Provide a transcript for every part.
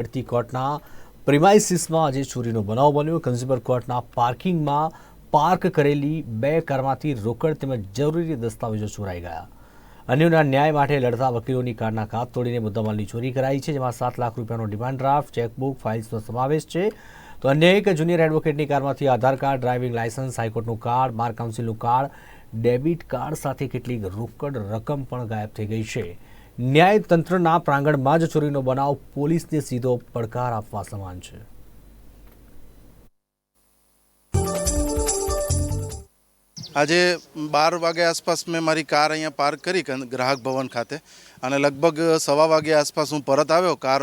પડતી કોર્ટના પ્રિમાઇસીસમાં આજે ચોરીનો બનાવ બન્યો. કન્ઝ્યુમર કોર્ટના પાર્કિંગમાં પાર્ક કરેલી બે કારમાંથી રોકડ તેમજ જરૂરી દસ્તાવેજો ચોરાઈ ગયા. અન્યોના ન્યાય માટે લડતા વકીલોની કારના કાપ તોડીને મુદ્દામાલની ચોરી કરાઈ છે, જેમાં સાત લાખ રૂપિયાનો ડિમાન્ડ ડ્રાફ્ટ, ચેકબુક, ફાઇલ્સનો સમાવેશ છે. તો અન્ય એક જુનિયર એડવોકેટની કારમાંથી આધાર કાર્ડ, ડ્રાઇવિંગ લાયસન્સ હાઈકોર્ટનું કાર્ડ, બાર કાઉન્સિલનું કાર્ડ, ડેબિટ કાર્ડ સાથે કેટલીક રોકડ રકમ પણ ગાયબ થઈ ગઈ છે. ન્યાયતંત્રના પ્રાંગણમાં જ ચોરીનો બનાવ પોલીસને સીધો પડકાર આપવા સમાન છે. આજે બાર વાગે આસપાસ મેં મારી કાર અહીંયા પાર્ક કરી ગ્રાહક ભવન ખાતે અને લગભગ સવા વાગે આસપાસ હું પરત આવ્યો કાર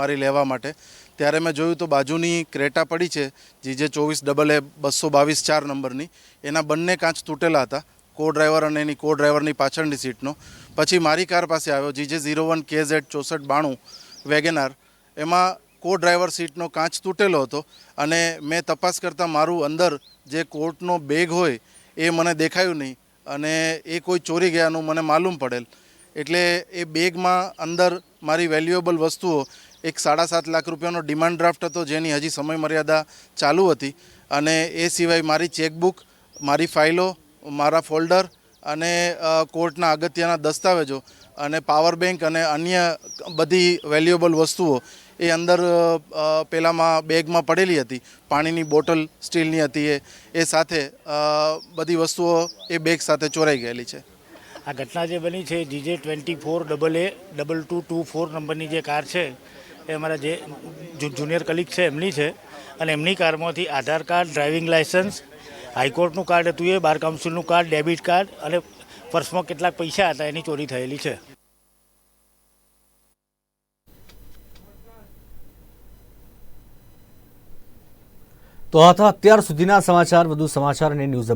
મારી લેવા માટે. ત્યારે મેં જોયું તો બાજુની ક્રેટા પડી છે જીજે ચોવીસ ડબલ એ બસો બાવીસ ચાર નંબરની. એના બંને કાચ તૂટેલા હતા. કો ડ્રાઈવર અને એની કો ડ્રાઈવરની પાછળની સીટનો. પછી મારી કાર પાસે આવ્યો, GJ zero one K Z ચોસઠ બાણું વેગેનાર. એમાં કો ડ્રાઈવર સીટનો કાચ તૂટેલો હતો અને મેં તપાસ કરતાં મારું અંદર જે કોર્ટનો બેગ હોય એ મને દેખાયું નહીં અને એ કોઈ ચોરી ગયાનું મને માલુમ પડેલ. એટલે એ બેગમાં અંદર મારી વેલ્યુએબલ વસ્તુઓ, એક સાડા સાત લાખ રૂપિયાનો ડિમાન્ડ ડ્રાફ્ટ હતો જેની હજી સમય મર્યાદા ચાલુ હતી અને એ સિવાય મારી ચેકબુક મારી ફાઇલો મારા ફોલ્ડર અને કોર્ટના અગત્યના દસ્તાવેજો અને પાવર બેંક અને અન્ય બધી વેલ્યુએબલ વસ્તુઓ એ અંદર પેલામાં બેગમાં પડેલી હતી. પાણીની બોટલ, સ્ટીલની હતી એ એ સાથે બધી વસ્તુઓ એ બેગ સાથે ચોરાઈ ગયેલી છે. આ ઘટના જે બની છે GJ twenty four double A, double two two four નંબરની જે કાર છે, એ અમારા જે જુનિયર કલીગ છે એમની છે. અને એમની કારમાંથી આધાર કાર્ડ, ડ્રાઇવિંગ લાયસન્સ હાઈકોર્ટનું કાર્ડ હતું એ, બાર કાઉન્સિલનું કાર્ડ, ડેબિટ કાર્ડ અને પર્સમાં કેટલાક પૈસા હતા, એની ચોરી થયેલી છે. તો હતા અત્યાર સુધીના સમાચાર, વધુ સમાચાર અને ન્યૂઝ